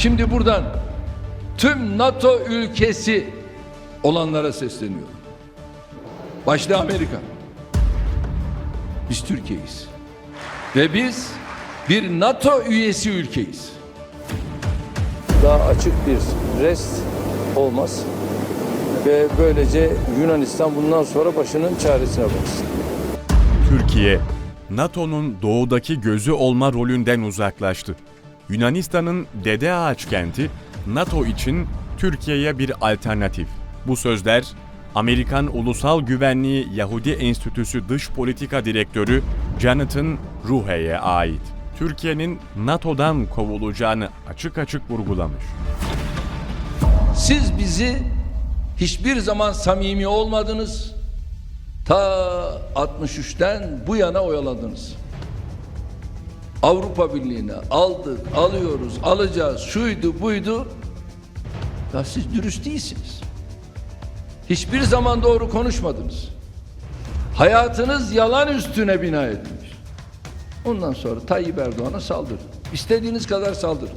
Şimdi buradan tüm NATO ülkesi olanlara sesleniyorum. Başta Amerika. Biz Türkiye'yiz. Ve biz bir NATO üyesi ülkeyiz. Daha açık bir rest olmaz. Ve böylece Yunanistan bundan sonra başının çaresine baksın. Türkiye, NATO'nun doğudaki gözü olma rolünden uzaklaştı. Yunanistan'ın Dede Ağaç kenti, NATO için Türkiye'ye bir alternatif. Bu sözler, Amerikan Ulusal Güvenliği Yahudi Enstitüsü Dış Politika Direktörü Jonathan Ruhe'ye ait. Türkiye'nin NATO'dan kovulacağını açık açık vurgulamış. Siz bizi hiçbir zaman samimi olmadınız. Ta 63'ten bu yana oyaladınız. Avrupa Birliği'ne aldık, alıyoruz, alacağız, şuydu, buydu. Ya siz dürüst değilsiniz. Hiçbir zaman doğru konuşmadınız. Hayatınız yalan üstüne bina edilmiş. Ondan sonra Tayyip Erdoğan'a saldırın. İstediğiniz kadar saldırın.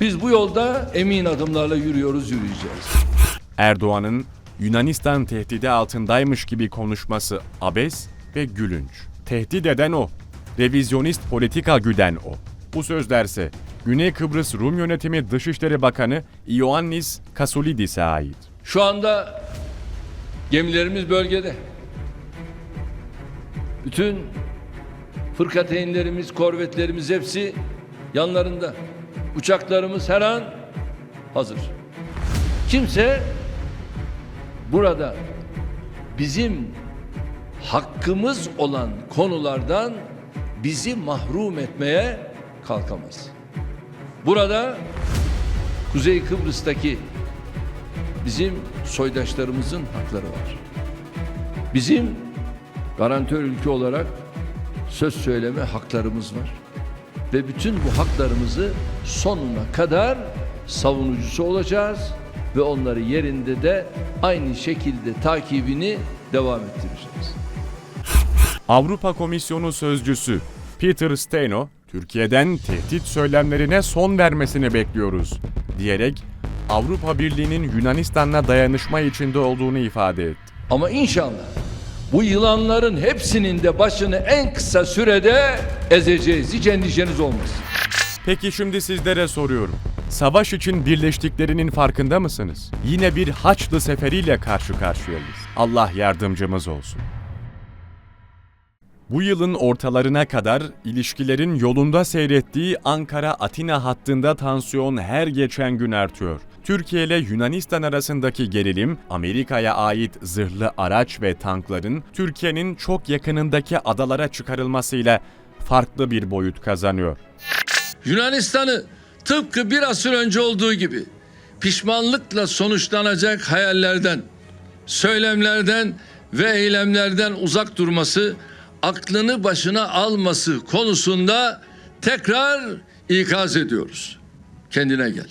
Biz bu yolda emin adımlarla yürüyoruz, yürüyeceğiz. Erdoğan'ın Yunanistan tehdidi altındaymış gibi konuşması abes ve gülünç. Tehdit eden o. Revizyonist politika güden o. Bu sözlerse Güney Kıbrıs Rum Yönetimi Dışişleri Bakanı Ioannis Kasoulidis'e ait. Şu anda gemilerimiz bölgede. Bütün fırkateynlerimiz, korvetlerimiz hepsi yanlarında. Uçaklarımız her an hazır. Kimse burada bizim hakkımız olan konulardan bizi mahrum etmeye kalkamaz. Burada Kuzey Kıbrıs'taki bizim soydaşlarımızın hakları var. Bizim garantör ülke olarak söz söyleme haklarımız var. Ve bütün bu haklarımızı sonuna kadar savunucusu olacağız ve onları yerinde de aynı şekilde takibini devam ettireceğiz. Avrupa Komisyonu Sözcüsü Peter Steno, Türkiye'den tehdit söylemlerine son vermesini bekliyoruz diyerek Avrupa Birliği'nin Yunanistan'la dayanışma içinde olduğunu ifade etti. Ama inşallah bu yılanların hepsinin de başını en kısa sürede ezeceğiz. Hiç endişeniz olmasın. Peki şimdi sizlere soruyorum. Savaş için birleştiklerinin farkında mısınız? Yine bir Haçlı seferiyle karşı karşıyayız. Allah yardımcımız olsun. Bu yılın ortalarına kadar ilişkilerin yolunda seyrettiği Ankara-Atina hattında tansiyon her geçen gün artıyor. Türkiye ile Yunanistan arasındaki gerilim, Amerika'ya ait zırhlı araç ve tankların Türkiye'nin çok yakınındaki adalara çıkarılmasıyla farklı bir boyut kazanıyor. Yunanistan'ı tıpkı bir asır önce olduğu gibi pişmanlıkla sonuçlanacak hayallerden, söylemlerden ve eylemlerden uzak durması, aklını başına alması konusunda tekrar ikaz ediyoruz. Kendine gel.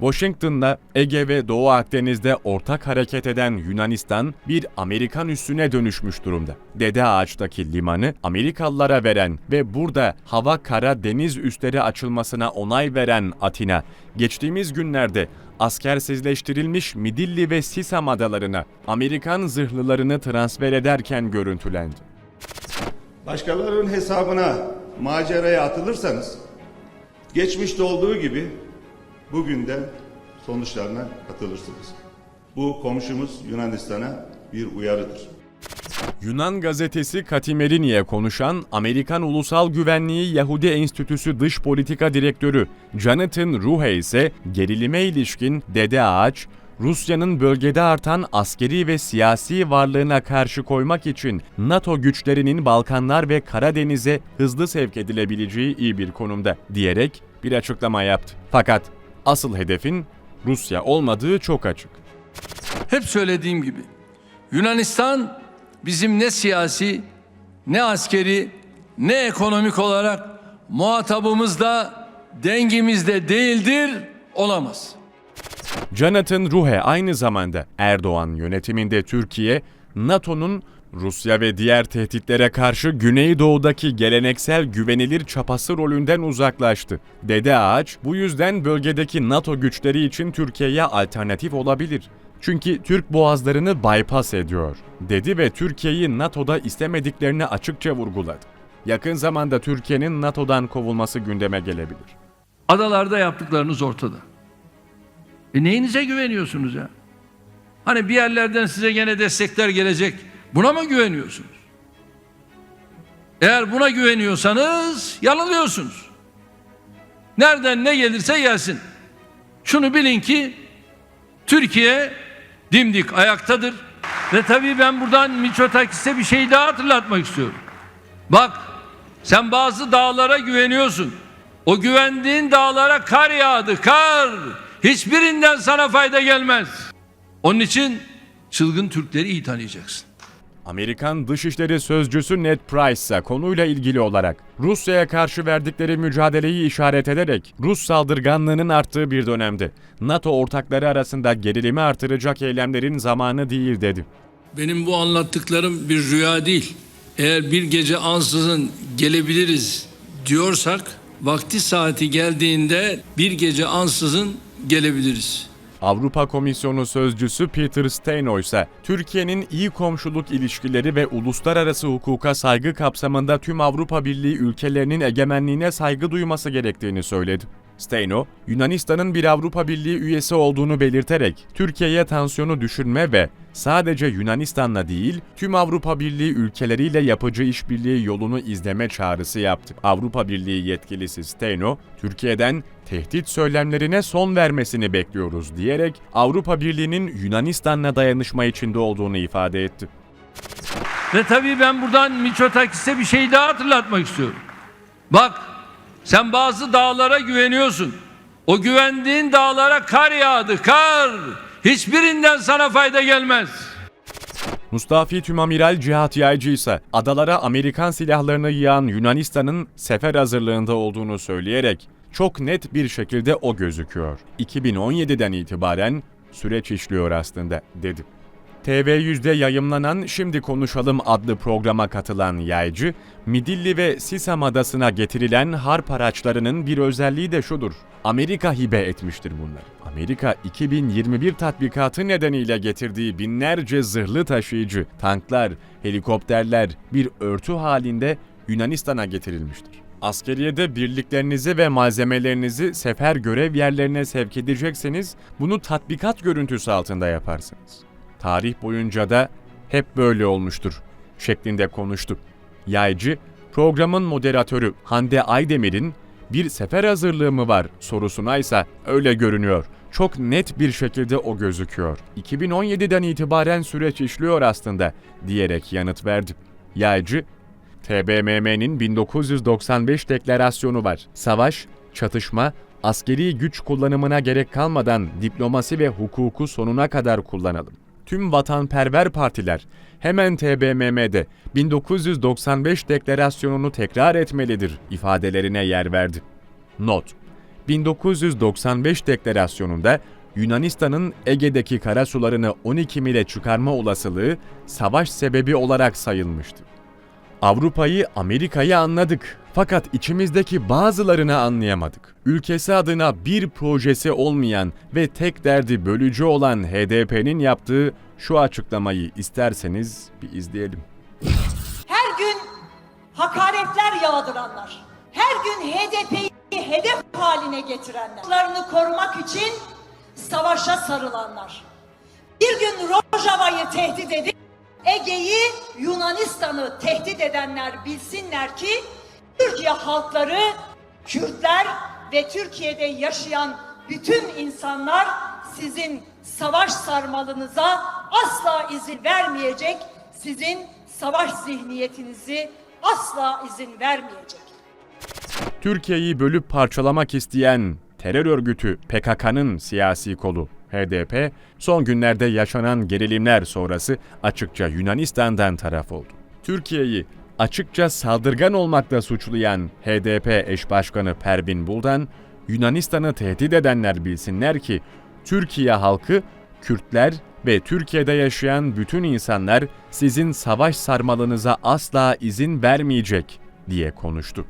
Washington'la Ege ve Doğu Akdeniz'de ortak hareket eden Yunanistan bir Amerikan üssüne dönüşmüş durumda. Dede Ağaç'taki limanı Amerikalılara veren ve burada hava kara deniz üsleri açılmasına onay veren Atina, geçtiğimiz günlerde askersizleştirilmiş Midilli ve Sisam adalarına Amerikan zırhlılarını transfer ederken görüntülendi. Başkalarının hesabına maceraya atılırsanız geçmişte olduğu gibi bugün de sonuçlarına katılırsınız. Bu komşumuz Yunanistan'a bir uyarıdır. Yunan gazetesi Katimerini'ye konuşan Amerikan Ulusal Güvenliği Yahudi Enstitüsü Dış Politika Direktörü Jonathan Ruhe ise gerilime ilişkin Dede Ağaç, Rusya'nın bölgede artan askeri ve siyasi varlığına karşı koymak için NATO güçlerinin Balkanlar ve Karadeniz'e hızlı sevk edilebileceği iyi bir konumda diyerek bir açıklama yaptı. Fakat asıl hedefin Rusya olmadığı çok açık. Hep söylediğim gibi Yunanistan bizim ne siyasi ne askeri ne ekonomik olarak muhatabımızda dengimizde değildir olamaz. Jonathan Ruhe aynı zamanda Erdoğan yönetiminde Türkiye, NATO'nun Rusya ve diğer tehditlere karşı Güneydoğu'daki geleneksel güvenilir çapası rolünden uzaklaştı. Dede Ağaç bu yüzden bölgedeki NATO güçleri için Türkiye'ye alternatif olabilir. Çünkü Türk boğazlarını bypass ediyor, dedi ve Türkiye'yi NATO'da istemediklerini açıkça vurguladı. Yakın zamanda Türkiye'nin NATO'dan kovulması gündeme gelebilir. Adalarda yaptıklarınız ortada. E neyinize güveniyorsunuz ya? Hani bir yerlerden size gene destekler gelecek. Buna mı güveniyorsunuz? Eğer buna güveniyorsanız yanılıyorsunuz. Nereden ne gelirse gelsin. Şunu bilin ki Türkiye dimdik ayaktadır. Ve tabii ben buradan Miçotakis'e bir şey daha hatırlatmak istiyorum. Bak sen bazı dağlara güveniyorsun. O güvendiğin dağlara kar yağdı, kar. Hiçbirinden sana fayda gelmez. Onun için çılgın Türkleri iyi tanıyacaksın. Amerikan Dışişleri Sözcüsü Ned Price ise konuyla ilgili olarak Rusya'ya karşı verdikleri mücadeleyi işaret ederek Rus saldırganlığının arttığı bir dönemde NATO ortakları arasında gerilimi artıracak eylemlerin zamanı değil dedi. Benim bu anlattıklarım bir rüya değil. Eğer bir gece ansızın gelebiliriz diyorsak vakti saati geldiğinde bir gece ansızın gelebiliriz. Avrupa Komisyonu Sözcüsü Peter Steino ise Türkiye'nin iyi komşuluk ilişkileri ve uluslararası hukuka saygı kapsamında tüm Avrupa Birliği ülkelerinin egemenliğine saygı duyması gerektiğini söyledi. Steino, Yunanistan'ın bir Avrupa Birliği üyesi olduğunu belirterek Türkiye'ye tansiyonu düşürme ve sadece Yunanistan'la değil tüm Avrupa Birliği ülkeleriyle yapıcı işbirliği yolunu izleme çağrısı yaptı. Avrupa Birliği yetkilisi Steino, Türkiye'den tehdit söylemlerine son vermesini bekliyoruz diyerek Avrupa Birliği'nin Yunanistan'la dayanışma içinde olduğunu ifade etti. Ve tabii ben buradan Miçotakis'e bir şey daha hatırlatmak istiyorum. Bak sen bazı dağlara güveniyorsun. O güvendiğin dağlara kar yağdı, kar. Hiçbirinden sana fayda gelmez. Mustafi Tümamiral Cihat Yaycı ise adalara Amerikan silahlarını yığan Yunanistan'ın sefer hazırlığında olduğunu söyleyerek çok net bir şekilde o gözüküyor. 2017'den itibaren süreç işliyor aslında dedi. TV100'de yayımlanan Şimdi Konuşalım adlı programa katılan Yaycı, Midilli ve Sisam Adası'na getirilen harp araçlarının bir özelliği de şudur. Amerika hibe etmiştir bunlar. Amerika 2021 tatbikatı nedeniyle getirdiği binlerce zırhlı taşıyıcı, tanklar, helikopterler bir örtü halinde Yunanistan'a getirilmiştir. Askeriyede birliklerinizi ve malzemelerinizi sefer görev yerlerine sevk edecekseniz bunu tatbikat görüntüsü altında yaparsınız. Tarih boyunca da hep böyle olmuştur şeklinde konuştu. Yaycı, programın moderatörü Hande Aydemir'in bir sefer hazırlığı mı var sorusuna ise öyle görünüyor. Çok net bir şekilde o gözüküyor. 2017'den itibaren süreç işliyor aslında diyerek yanıt verdi. Yaycı, TBMM'nin 1995 deklarasyonu var. Savaş, çatışma, askeri güç kullanımına gerek kalmadan diplomasi ve hukuku sonuna kadar kullanalım. Tüm vatanperver partiler hemen TBMM'de 1995 deklarasyonunu tekrar etmelidir ifadelerine yer verdi. Not 1995 deklarasyonunda Yunanistan'ın Ege'deki karasularını 12 mile çıkarma olasılığı savaş sebebi olarak sayılmıştı. Avrupa'yı, Amerika'yı anladık. Fakat içimizdeki bazılarını anlayamadık. Ülkesi adına bir projesi olmayan ve tek derdi bölücü olan HDP'nin yaptığı şu açıklamayı isterseniz bir izleyelim. her gün hakaretler yağdıranlar, her gün HDP'yi hedef haline getirenler, haklarını korumak için savaşa sarılanlar, bir gün Rojava'yı tehdit edip Ege'yi, Yunanistan'ı tehdit edenler bilsinler ki Türkiye halkları, Kürtler ve Türkiye'de yaşayan bütün insanlar sizin savaş sarmalınıza asla izin vermeyecek, sizin savaş zihniyetinizi asla izin vermeyecek. Türkiye'yi bölüp parçalamak isteyen terör örgütü PKK'nın siyasi kolu HDP, son günlerde yaşanan gerilimler sonrası açıkça Yunanistan'dan taraf oldu. Türkiye'yi açıkça saldırgan olmakla suçlayan HDP eş başkanı Pervin Buldan, Yunanistan'ı tehdit edenler bilsinler ki Türkiye halkı Kürtler, ve Türkiye'de yaşayan bütün insanlar sizin savaş sarmalınıza asla izin vermeyecek diye konuştu.